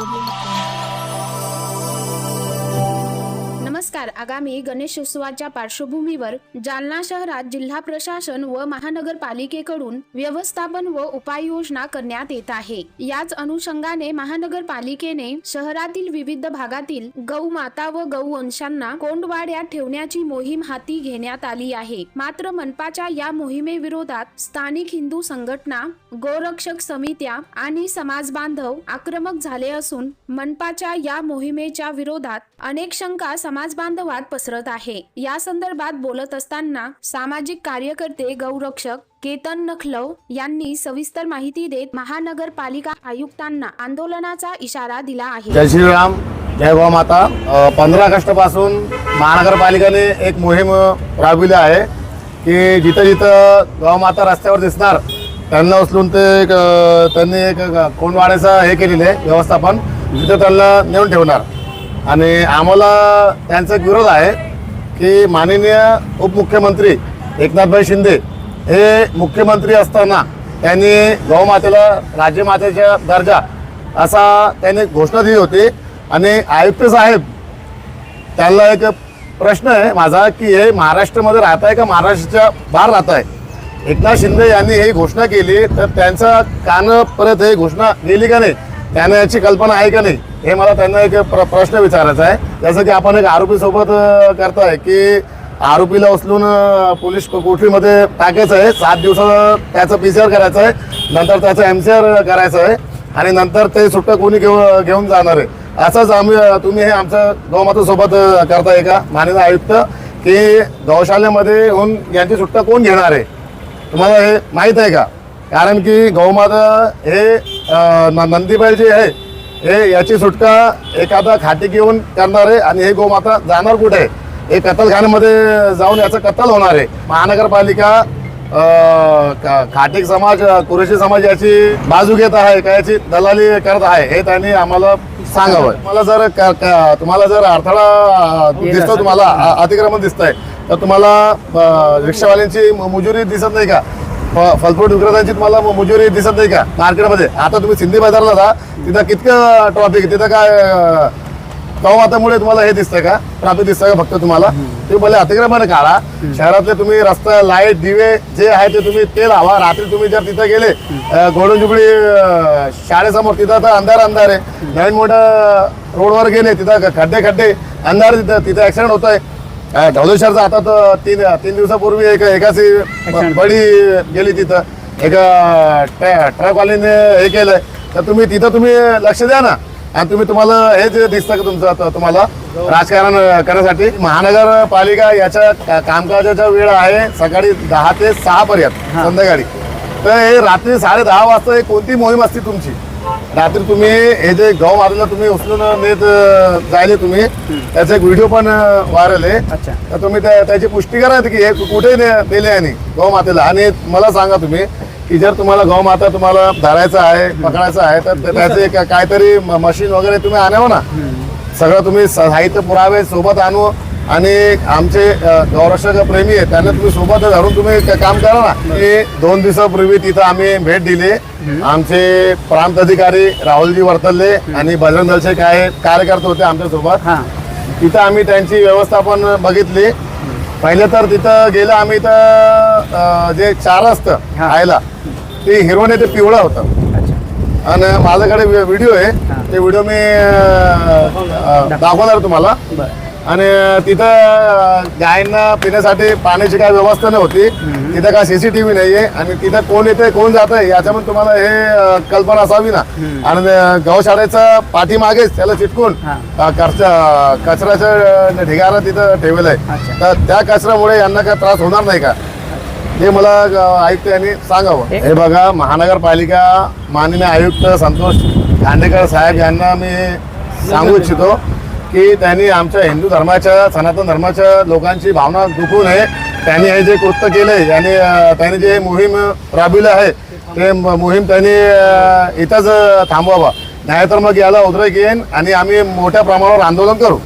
Audio नुसार आगामी गणेशोत्सवाच्या पार्श्वभूमीवर जालना शहरात जिल्हा प्रशासन व महानगरपालिकेकडून व्यवस्थापन व उपाययोजना करण्यात येत आहे. याच अनुषंगाने महानगरपालिकेने शहरातील विविध भागातील गौ माता व गौवंशांना कोंडवाड्यात ठेवण्याची मोहीम हाती घेण्यात आली आहे. मात्र मनपाच्या या मोहिमेविरोधात स्थानिक हिंदू संघटना गोरक्षक समित्या आणि समाज बांधव आक्रमक झाले असून मनपाच्या या मोहिमेच्या विरोधात अनेक शंका समाज बांधवात पसरत आहे. या संदर्भात बोलत असताना सामाजिक कार्यकर्ते गौरक्षक केतन नखलव यांनी सविस्तर माहिती देत महानगरपालिका आयुक्तांना आंदोलनाचा इशारा दिला आहे. जय श्रीराम जय गो माता. पंधरा ऑगस्टपासून महानगरपालिकेने एक मोहीम राबविली आहे की जिथं जिथं गौमाता रस्त्यावर दिसणार त्यांना उचलून ते एक त्यांनी एक कोंडवाड्याचं हे केलेलं आहे व्यवस्थापन. जिथं त्यांना नेऊन ठेवणार. आणि आम्हाला त्यांचा विरोध आहे की माननीय उपमुख्यमंत्री एकनाथभाई शिंदे हे मुख्यमंत्री असताना त्यांनी गौमातेला राज्यमातेचा दर्जा असा त्यांनी घोषणा दिली होती. आणि आयुक्त साहेब त्यांना एक प्रश्न आहे माझा की हे महाराष्ट्रामध्ये राहत आहे का महाराष्ट्राच्या बाहेर राहत आहे एकनाथ शिंदे यांनी ही घोषणा केली तर त्यांचा कान परत ही घोषणा गेली का नाही? त्यांना याची कल्पना आहे का नाही? हे मला त्यांना एक प्र प्रश्न विचारायचा आहे. जसं की आपण एक आरोपीसोबत करताय की आरोपीला उचलून पोलीस कोठडीमध्ये टाकायचं आहे. सात दिवसाचं त्याचं पी सी आर करायचं आहे. नंतर त्याचं एम सी आर करायचं आहे. आणि नंतर ते सुट्टं कोणी घेऊ घेऊन जाणार आहे. असंच आम्ही तुम्ही हे आमच्या गौमातासोबत करताय का? माननीय आयुक्त की गौशालेमध्ये होऊन यांची सुट्टा कोण घेणार आहे? तुम्हाला हे माहीत आहे का? कारण की गौमाता हे नंदीबाई जे आहे हे याची सुटका एखादा खाटी घेऊन करणार आहे आणि हे गोमाता जाणार कुठे? हे कत्तलखान्यामध्ये जाऊन याचं कत्तल होणार आहे. महानगरपालिका खाटीक समाज कुरेशी समाज याची बाजू घेत आहे का याची दलाली करत आहे हे त्यांनी आम्हाला सांगावं. मला जर तुम्हाला जर अडथळा दिसतो तुम्हाला अतिक्रमण दिसत आहे तर तुम्हाला रिक्षावाल्यांची मजुरी मुजुरी दिसत नाही का? फलफ्रूट विक्रेत्यांची तुम्हाला मजुरी दिसत नाही का? मार्केटमध्ये. आता तुम्ही सिंधी बाजारला जा तिथं कितकं ट्रॉफिक तिथं काय अं, तुम्हाला हे दिसतंय का? ट्रॅफिक दिसतंय का फक्त तुम्हाला? तुम्ही भले अतिक्रमण काढा. शहरातले तुम्ही रस्ता लाइट दिवे जे आहे ते तुम्ही ते लावा रात्री तुम्ही जर तिथं गेले अं, शाळेसमोर तिथं तर अंधार अंधार आहे. नवीन मोठं रोडवर गेले तिथं खड्डे खड्डे अंधार तिथं तिथं ऍक्सिडेंट होत आहे ढवलेश्वरचा आता तर तीन तीन दिवसापूर्वी एक एकाची बडी गेली तिथं. एका ट्रकवालीने हे केलंय. तर तुम्ही तिथं तुम्ही लक्ष द्या ना. आणि तुम्ही तुम्हाला हे जे दिसतं का तुमचं आता तुम्हाला राजकारण करण्यासाठी महानगरपालिका याच्या कामकाजाच्या वेळ आहे सकाळी दहा ते सहा पर्यंत संध्याकाळी. तर हे रात्री साडे दहा वाजता कोणती मोहीम असते तुमची? रात्री तुम्ही हे जे गौ मारला तुम्ही उचलून नेत अं, जायले तुम्ही. त्याचा एक व्हिडिओ पण व्हायरल आहे. अच्छा. तर तुम्ही त्या- त्याची पुष्टी करा की हे कुठे ने- नेले आणि गौ मातेला. आणि मला सांगा तुम्ही की जर तुम्हाला गौ माता तुम्हाला धरायचं आहे पकडायचं आहे तर त्या- त्याचे एक काहीतरी मशीन वगैरे तुम्ही आणावं ना. सगळं तुम्ही साहित्य पुरावे सोबत आणू. आणि आमचे गौरक्षक प्रेमी आहेत त्यांना तुम्ही सोबत धरून तुम्ही काम करा ना की दोन दिवसापूर्वी तिथं आम्ही भेट दिली. आमचे प्रांत अधिकारी राहुलजी वर्तल्ले आणि बजरंग दलचे काय कार्यकर्ते होते आमच्यासोबत तिथं आम्ही त्यांची व्यवस्थापन बघितली. पहिले तर तिथं गेलं आम्ही तर जे चार असतं. खायला ते हिरवण आहे ते पिवळं होतं. आणि माझ्याकडे व्हिडिओ आहे. ते व्हिडिओ मी दाखवणार तुम्हाला. आणि तिथं गायींना पिण्यासाठी पाण्याची काय व्यवस्था नव्हती. तिथं काय सीसीटीव्ही नाहीये. आणि तिथं कोण येते कोण जात आहे याच्यामध्ये तुम्हाला हे कल्पना असावी ना. आणि गौशाळेचा पाठीमागेच त्याला चिटकून कचऱ्याचं ढिगारा तिथं ठेवलेलं आहे. तर त्या कचऱ्यामुळे यांना काय त्रास होणार नाही का? हे मला आयुक्त यांनी सांगावं. हे- हे बघा महानगरपालिका माननीय आयुक्त संतोष खांडेकर साहेब यांना मी सांगू इच्छितो. की त्यांनी आमच्या हिंदू धर्माच्या सनातन धर्माच्या लोकांची भावना दुखू नये. त्यांनी हे जे कृत्य केले आणि त्यांनी जे मोहीम राबविलं आहे ते मोहीम त्यांनी इथंच थांबवावा. नाहीतर मग याला उद्रेक येईन आणि आम्ही मोठ्या प्रमाणावर आंदोलन करू.